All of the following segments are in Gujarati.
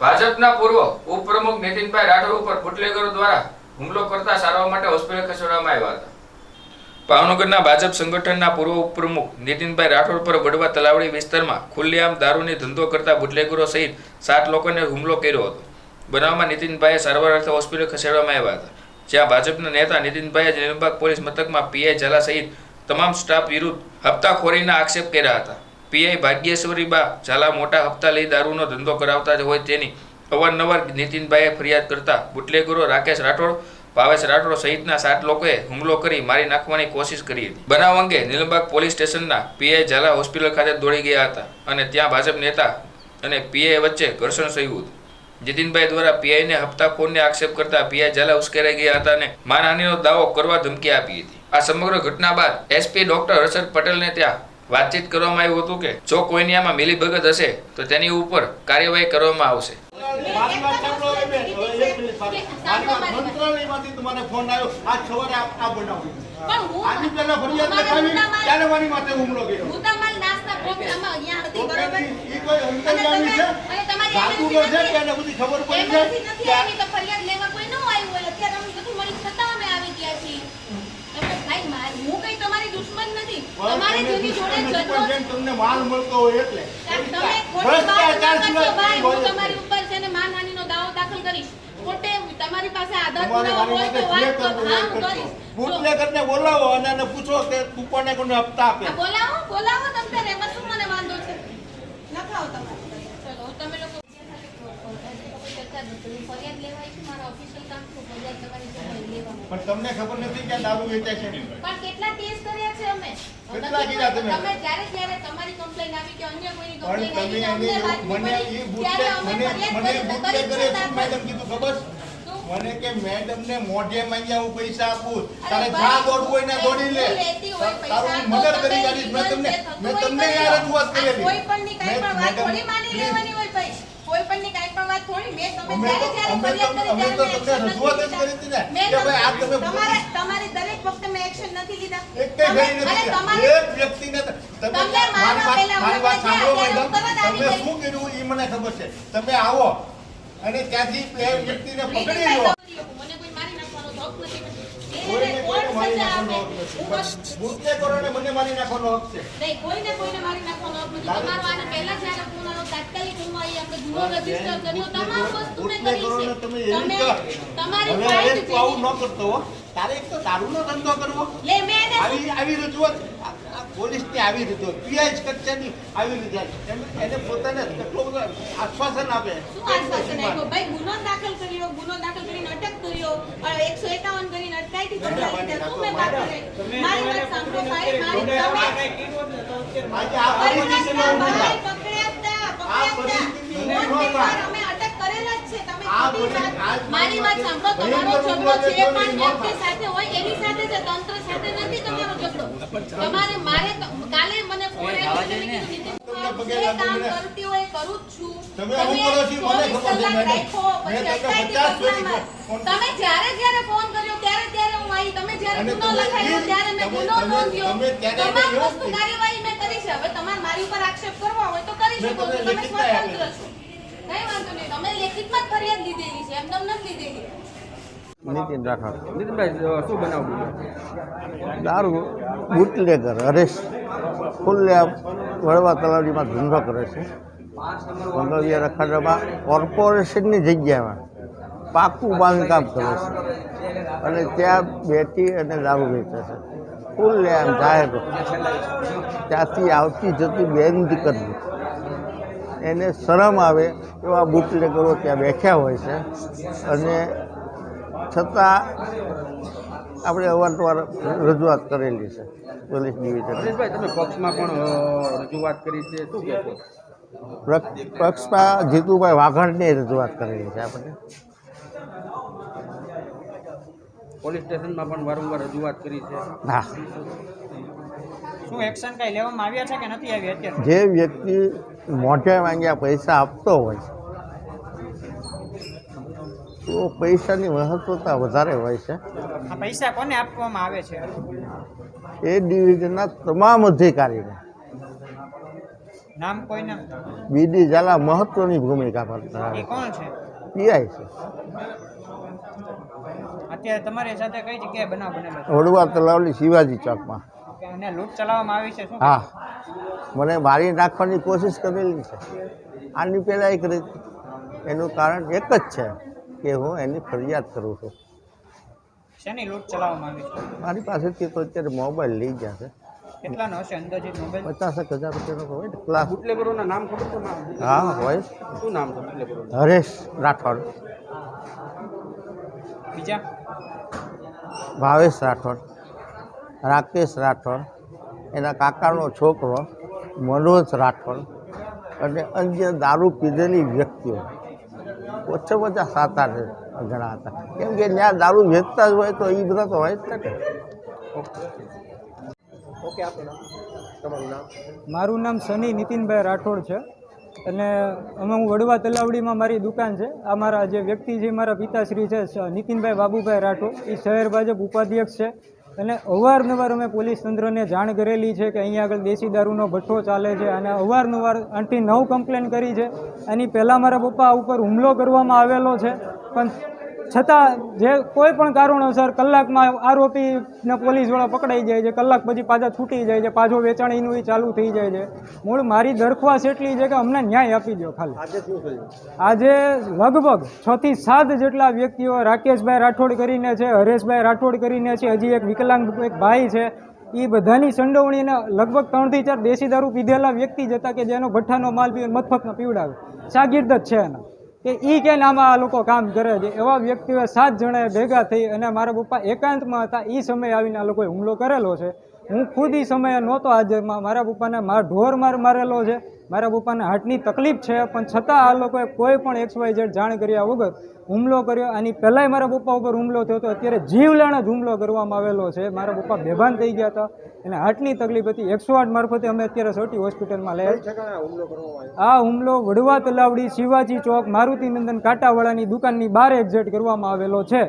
ભાજપના પૂર્વ ઉપપ્રમુખ નીતિનભાઈ રાઠોડ ઉપર બુટલેગરો દ્વારા હુમલો કરતા સારવાર માટે હોસ્પિટલ ખસેડવામાં આવ્યા હતા. ભાવનગરના ભાજપ સંગઠનના પૂર્વ ઉપપ્રમુખ નીતિનભાઈ રાઠોડ પર વડવા તલાવડી વિસ્તારમાં ખુલ્લેઆમ દારૂની ધંધો કરતા બુટલેગરો સહિત સાત લોકોને હુમલો કર્યો હતો. બનાવમાં નીતિનભાઈએ સારવાર અર્થે હોસ્પિટલ ખસેડવામાં આવ્યા હતા. જ્યાં ભાજપના નેતા નીતિનભાઈએ નિલંબાગ પોલીસ મથકમાં પીઆઈ ઝાલા સહિત તમામ સ્ટાફ વિરુદ્ધ હપ્તાખોરીના આક્ષેપ કર્યા હતા. પીઆઈ ભાગ્યેશ્વરીબા ઝાલા મોટા હપ્તા લઈ દારૂનો ધંધો કરાવતા જ હોય તેની. અવારનવાર નીતિનભાઈએ ફરિયાદ કરતા બુટલેગરો રાકેશ રાઠોડ, ભાવેશ રાઠોડ સહિતના સાત લોકોએ હુમલો કરી મારી નાખવાની કોશિશ કરી હતી. બનાવ અંગે નીલમબાગ પોલીસ સ્ટેશનના પીઆઈ ઝાલા હોસ્પિટલ ખાતે દોડી ગયા હતા અને ત્યાં ભાજપ નેતા અને પીઆઈ વચ્ચે ઘર્ષણ થયું હતું. જીતિનભાઈ દ્વારા પીઆઈને હપ્તાખોરને આક્ષેપ કરતા પીઆઈ ઝાલા ઉશ્કેરાઈ ગયા હતા અને માનહાનિનો દાવો કરવા ધમકી આપી હતી. આ સમગ્ર ઘટના બાદ એસપી ડોક્ટર હર્ષદ પટેલને ત્યાં વાતચીત કરવામાં આવ્યું હતું કે જો કોઈની આમાં મિલીભગત હશે તો તેની ઉપર કાર્યવાહી કરવામાં આવશે. ખબર પડી છે એમએલસી નથી આવી તો ફરિયાદ લેવા કોઈ ન આવ્યું હોય અત્યારે અમે બધું મળી છતાં અમે આવી ગયા છીએ તમે ભાઈ માર- હું કઈ તમારી દુશ્મન નથી તમારી જેની જોડે જતો તમને માલ મળતો હોય એટલે. તમે ખોટી વાત ભ્રષ્ટાચાર સિવાય ભાઈ હું તમારી ઉપર છે ને માનહાનીનો દાવો દાખલ કરીશ. ખોટે તમારી પાસે આધાર પુરાવો હોય તો વાત એ હા કરીશ. ભૂતલે કરીને બોલાવો અને એને પૂછો કે તું કોને કોને હપ્તા આપે. બોલાવો બોલાવો તમને રે બસ મને વાંધો છે? લખાવો તમારે. ચલો તમે લોકો ફરિયાદ લેવા પણ તમને ખબર નથી કે દારૂ વેચે છે? પણ કેટલા ટેસ્ટ કર્યા છે અમે? કેટલા કીધા તમે? તમે જ્યારે જ્યારે તમારી કમ્પ્લેન આવી કે અન્ય કોઈની કમ્પ્લેન આવી અમને મને એ બુટલેગ મને મને બુટલે કરી શું મેડમ કીધું ખબર? મને કે મેડમ ને મોઢે માંગ્યા હું પૈસા આપું. તારે જા જ્યાં દોડવું હોય ને દોડી લે. તારું હું મદદ કરી કાઢીશ મેં તમને મેં તમને યાર રજૂઆત કરેલી. કોઈ પણ ની કઈ પણ વાત થોડી માની લેવાની હોય ભાઈ કોઈ પણની કાંઈ પણ વાત થોડી મેં તમે અમે તો- જ્યારે જ્યારે અમે અમે તો તમને રજૂઆત જ કરી હતી મેં action નથી ને, કે ભાઈ આ તમે- તમારે તમારી દરેક વખતે મેં એક્શન નથી લીધા. એક કઈ તમે- નથી એક વ્યક્તિને તમે મારી વાત મારી વાત સાંભળો મેડમ. અત્યારે હું તરત તમે શું કર્યું એ મને ખબર છે. તમે આવો. અને ત્યાંથી વ્યક્તિને પકડી લો. મને કોઈ મારી નાખવાનો હક નથી કોઈને એને કોઈને કોણ મારી નાખવાનો હક હું બસ- મને મારી નાખવાનો હક છે નહીં, કોઈને કોઈને મારી નાખવાનો હક નથી. તમારો આને પહેલા જ્યારે ફોન તાત્કાલિક હું અહીં આપણે ગુનો રજિસ્ટર કર્યો, તમામ વસ્તુ મેં કરી છે. તમે એવી તમે- કહો. તમારી ફાઇલ આવું ન કરતો તારે એક તો દારૂનો ધંધો કરવો લે, મેં આવી આવી રજૂઆત આ આવી રજૂઆત પીઆઈ કચેરી આવી રજૂઆત એને પોતાને કેટલો બધો આશ્વાસન આપે. શું આશ્વાસન આપ્યો? ભાઈ, ગુનો દાખલ કર્યો, ગુનો દાખલ કરીને અટક કર્યો, અને 151 કરીને અટકાઈ પકડાવી દીધા. શું મેં વાત કરી? મારી વાત સાંભળો, ભાઈ, મારી- તમે- આજે આ પરિસ્થિતિમાં ઊભું પકડ્યા હતા, પકડ્યા હતા. પરિસ્થિતિમાં મોટી ઊભો વાર થાવ. અમે અટક કરેલા જ છે. તમે આ ખોટી બધી- વાત- આજ મારી વાત સાંભળો, તમારો ઝઘડો જે પણ વ્યક્તિ સાથે હોય એની સાથે છે, તંત્ર સાથે નથી તમારો ઝઘડો. તમારે મારે કાલે મને ફોન કામ કરતી હોય કરું જ છું. તમે અમુક કરો છો, મને ખબર 24 છે, કલાક મેડમ. રાખ્યો, મેં પછી તમને અટકાયતી 50 ફેરી પગલાં ફોન તમે જ્યારે જ્યારે ફોન કર્યો ત્યારે ત્યારે હું આવી. તમે જ્યારે ગુનો લખાયો ત્યારે મેં ગુનો નોંધ્યો. તમામ વસ્તુ કાર્યવાહી મેં કરી છે. હવે તમારે મારી ઉપર આક્ષેપ કરવા હોય તો કરી શકો તમે સ્વતંત્ર છો. કઈ વાંધો નહીં. તમે લેખિતમાં જ ફરિયાદ લીધેલી છે. એમ નથી લીધેલી. નીતિન રાઠોડ. નીતિનભાઈ શું બનાવ દારૂ બુટલેગર હરેશ. ખુલ્લે વડવા તલાવડીમાં ધંધો કરે છે. મંગળિયા રખાડામાં કોર્પોરેશનની જગ્યામાં પાકું બાંધકામ કરે છે. અને ત્યાં બેટી અને દારૂ વેચે છે. ફૂલ લે આમ જાહેર. ત્યાંથી આવતી જતી બેન કરવી એને શરમ આવે એવા બુટલેગરો ત્યાં બેઠ્યા હોય છે. અને છતાં આપણે અવારનવાર રજૂઆત કરેલી છે પોલીસ ડિવિઝન તમે પક્ષમાં પણ રજૂઆત કરી છે શું કહેશો પક્ષમાં જીતુભાઈ વાઘાણને રજૂઆત કરેલી છે આપણે. પોલીસ સ્ટેશનમાં પણ વારંવાર રજૂઆત કરી છે. હા. શું એક્શન કઈ લેવામાં આવ્યા છે કે નથી આવી અત્યારે? જે વ્યક્તિ મોઢે માંગ્યા પૈસા આપતો હોય તો પૈસાની મહત્વતા વધારે હોય છે. પૈસા કોને આપવામાં આવે છે? એ ડિવિઝનના તમામ અધિકારીને. નામ કોઈ નામ બીડી ઝાલા મહત્વની ભૂમિકા ભજવે એ કોણ છે? પીઆઈ છે. અત્યારે તમારી સાથે કઈ જગ્યાએ બનાવ બનેલો વડવા તલાવલી શિવાજી ચોકમાં. કે એને લૂંટ ચલાવવામાં આવી છે શું હા. મને મારી નાખવાની કોશિશ કરેલી છે. આની પહેલાં એક રીત. એનું કારણ એક જ છે કે હું એની ફરિયાદ કરું છું. શેની લૂંટ ચલાવવામાં આવી છે? મારી પાસેથી તો અત્યારે મોબાઈલ લઈ ગયા છે. કેટલાનો હશે અંદાજિત મોબાઈલ? પચાસેક હજાર રૂપિયાનો હોય ને ક્લાસ નામ ખબર હા હોય. શું નામ હરેશ રાઠોડ. બીજા? ભાવેશ રાઠોડ. રાકેશ રાઠોડ એના કાકાનો છોકરો મનોજ રાઠોડ અને અન્ય દારૂ પીધેલી વ્યક્તિઓ. ઓછે ઓછા સાત આઠ જણા હતા. કેમ કે ત્યાં દારૂ વેચતા જ હોય તો એ બધા તો હોય જ ને ઓકે તમારું નામ? મારું નામ સની નીતિનભાઈ રાઠોડ છે. અને અમે હું વડવા તલાવડીમાં મારી દુકાન છે. આ મારા જે વ્યક્તિ છે મારા પિતાશ્રી છે નીતિનભાઈ બાબુભાઈ રાઠોડ. એ શહેર ભાજપ ઉપાધ્યક્ષ છે. અને અવારનવાર અમે પોલીસ તંત્રને જાણ કરેલી છે કે અહીંયા આગળ દેશી દારૂનો ભઠ્ઠો ચાલે છે અને અવારનવાર આંટી નવ કમ્પ્લેન કરી છે. એની પહેલાં મારા પપ્પા ઉપર હુમલો કરવામાં આવેલો છે. પણ છતાં જે કોઈ પણ કારણોસર કલાકમાં આરોપીને પોલીસવાળા પકડાઈ જાય છે કલાક પછી પાછા છૂટી જાય છે પાછો વેચાણ એનું એ ચાલુ થઈ જાય છે. મૂળ મારી દરખાસ્ત એટલી છે કે અમને ન્યાય આપી દો ખાલી. આજે લગભગ છ થી સાત જેટલા વ્યક્તિઓ રાકેશભાઈ રાઠોડ કરીને છે હરેશભાઈ રાઠોડ કરીને છે હજી એક વિકલાંગ એક ભાઈ છે. એ બધાની સંડોવણીને લગભગ ત્રણથી ચાર દેશી દારૂ પીધેલા વ્યક્તિ જ હતા કે જેનો ભઠ્ઠાનો માલ પીને મફતમાં પીવડાવે. શાગીર્દ જ છે એના. કે એ કે આમાં આ લોકો કામ કરે છે. એવા વ્યક્તિઓ સાત જણાએ ભેગા થઈ અને મારા પપ્પા એકાંતમાં હતા. એ સમયે આવીને આ લોકોએ હુમલો કરેલો છે. હું ખુદ એ સમયે નહોતો હાજરમાં. મારા પપ્પાને માર ઢોર માર મારેલો છે. મારા પપ્પાને હાર્ટની તકલીફ છે, પણ છતાં આ લોકોએ કોઈ પણ એક્સ વાય ઝેડ જાણ કર્યા વગર હુમલો કર્યો. આની પહેલાંય મારા પપ્પા ઉપર હુમલો થયો હતો. અત્યારે જીવલેણ જ હુમલો કરવામાં આવેલો છે. મારા પપ્પા બેભાન થઈ ગયા હતા. એને હાર્ટની તકલીફ હતી. એકસો આઠ મારફતે અમે અત્યારે સોટી હોસ્પિટલમાં લઈ આ હુમલો વડવા તલાવડી, શિવાજી ચોક, મારુતિનંદન કાંટાવાળાની દુકાનની બહાર એક્ઝેટ કરવામાં આવેલો છે.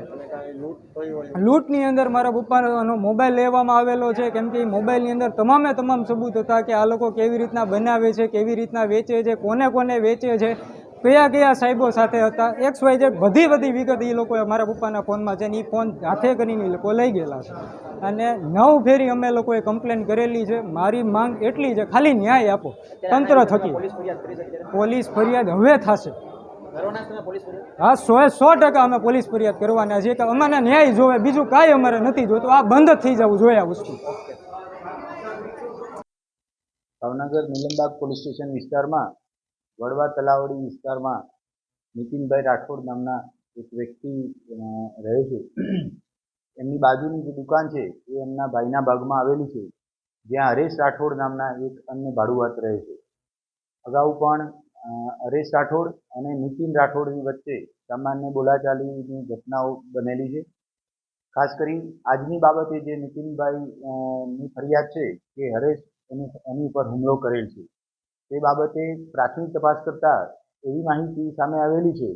લૂંટની અંદર મારા પપ્પાનો મોબાઈલ લેવામાં આવેલો છે. કેમ કે મોબાઈલની અંદર તમામે તમામ સબૂત હતા કે આ લોકો કેવી રીતના બનાવે છે, કેવી રીતના વેચે છે, કોને કોને વેચે છે, કયા કયા સાહેબો સાથે હતા એક્સ વાય ઝેડ બધી બધી વિગત એ લોકોએ મારા પપ્પાના ફોનમાં છે ને એ ફોન હાથે કરીને એ લોકો લઈ ગયેલા છે. અને નવ ફેરી અમે લોકોએ કમ્પ્લેન કરેલી છે, મારી માંગ એટલી છે, ખાલી ન્યાય આપો, તંત્ર થકી. પોલીસ ફરિયાદ હવે થશે. હા, સો સો ટકા અમે પોલીસ ફરિયાદ કરવાના છીએ કે અમને ન્યાય જોવે, બીજું કાંઈ અમારે નથી જોતું આ બંધ થઈ જવું જોઈએ આ વસ્તુ. ભાવનગર નીલમબાગ પોલીસ સ્ટેશન વિસ્તારમાં, વડવા તલાવડી વિસ્તારમાં નીતિનભાઈ રાઠોડ નામના એક વ્યક્તિ રહે છે. એમની બાજુની જે દુકાન છે, એ એમના ભાઈના ભાગમાં આવેલી છે. જ્યાં હરેશ રાઠોડ નામના એક અન્ય ભાડુઆત રહે છે. અગાઉ પણ હરેશ રાઠોડ અને નીતિન રાઠોડની વચ્ચે સામાન્ય બોલાચાલીની ઘટનાઓ બનેલી છે. ખાસ કરી આજની બાબતે જે નીતિનભાઈની ફરિયાદ છે કે હરેશ એની એની ઉપર હુમલો કરેલ છે. તે બાબતે પ્રાથમિક તપાસ કરતાં એવી માહિતી સામે આવેલી છે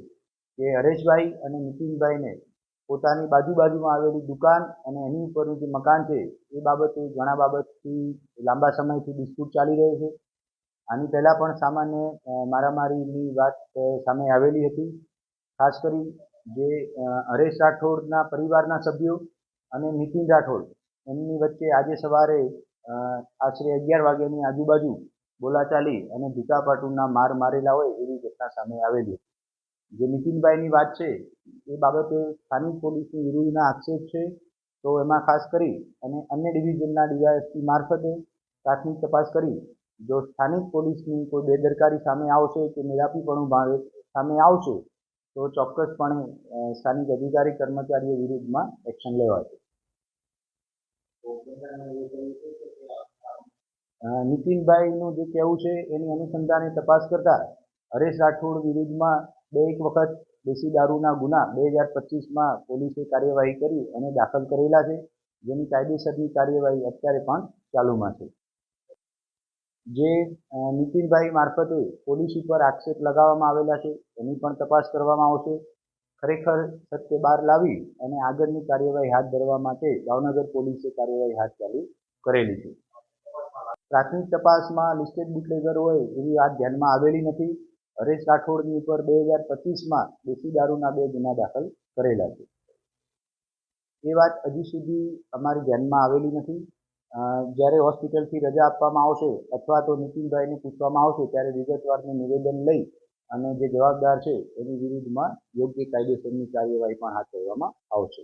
કે હરેશભાઈ અને નીતિનભાઈને પોતાની બાજુ બાજુમાં આવેલી દુકાન અને એની ઉપરનું જે મકાન છે, એ બાબતે ઘણા બાબતથી લાંબા સમયથી ડિસ્પ્યુટ ચાલી રહ્યો છે. આની પહેલાં પણ સામાન્ય મારામારીની વાત સામે આવેલી હતી. ખાસ કરી જે હરેશ રાઠોડના પરિવારના સભ્યો અને નીતિન રાઠોડ. એમની વચ્ચે આજે સવારે આશરે અગિયાર વાગ્યાની આજુબાજુ બોલાચાલી અને ભીકાપાટુના માર મારેલા હોય એવી ઘટના સામે આવેલી. જે નીતિનભાઈની વાત છે, એ બાબતે સ્થાનિક પોલીસની વિરુદ્ધના આક્ષેપ છે, તો એમાં ખાસ કરી અને અન્ય ડિવિઝનના ડીવાયએસપી મારફતે પ્રાથમિક તપાસ કરી. જો સ્થાનિક પોલીસની કોઈ બેદરકારી સામે આવશે કે નિરાપીપણું ભાવે સામે આવશે, તો ચોક્કસપણે સ્થાનિક અધિકારી કર્મચારીઓ વિરુદ્ધમાં એક્શન લેવાશે. નીતિનભાઈનું જે કહેવું છે, એની અનુસંધાને તપાસ કરતા હરેશ રાઠોડ વિરુદ્ધમાં બે એક વખત દેશી દારૂના ગુના બે હજાર પચીસમાં પોલીસે કાર્યવાહી કરી અને દાખલ કરેલા છે. જેની કાયદેસરની કાર્યવાહી અત્યારે પણ ચાલુમાં છે. જે નીતિનભાઈ મારફતે પોલીસ ઉપર આક્ષેપ લગાવવામાં આવેલા છે, એની પણ તપાસ કરવામાં આવશે. ખરેખર સત્ય બહાર લાવી અને આગળની કાર્યવાહી હાથ ધરવા માટે ભાવનગર પોલીસે કાર્યવાહી હાથ ચાલુ કરેલી છે. પ્રાથમિક તપાસમાં લિસ્ટેડ બુટલેગર હોય એવી વાત ધ્યાનમાં આવેલી નથી. હરેશ રાઠોડની ઉપર બે હજાર પચીસમાં દેશી દારૂના બે ગુના દાખલ કરેલા છે. એ વાત હજી સુધી અમારી ધ્યાનમાં આવેલી નથી. જ્યારે હોસ્પિટલથી રજા આપવામાં આવશે અથવા તો નીતિનભાઈને પૂછવામાં આવશે ત્યારે વિગતવારનું નિવેદન લઈ અને જે જવાબદાર છે એની વિરુદ્ધમાં યોગ્ય કાયદેસરની કાર્યવાહી પણ હાથ ધરવામાં આવશે.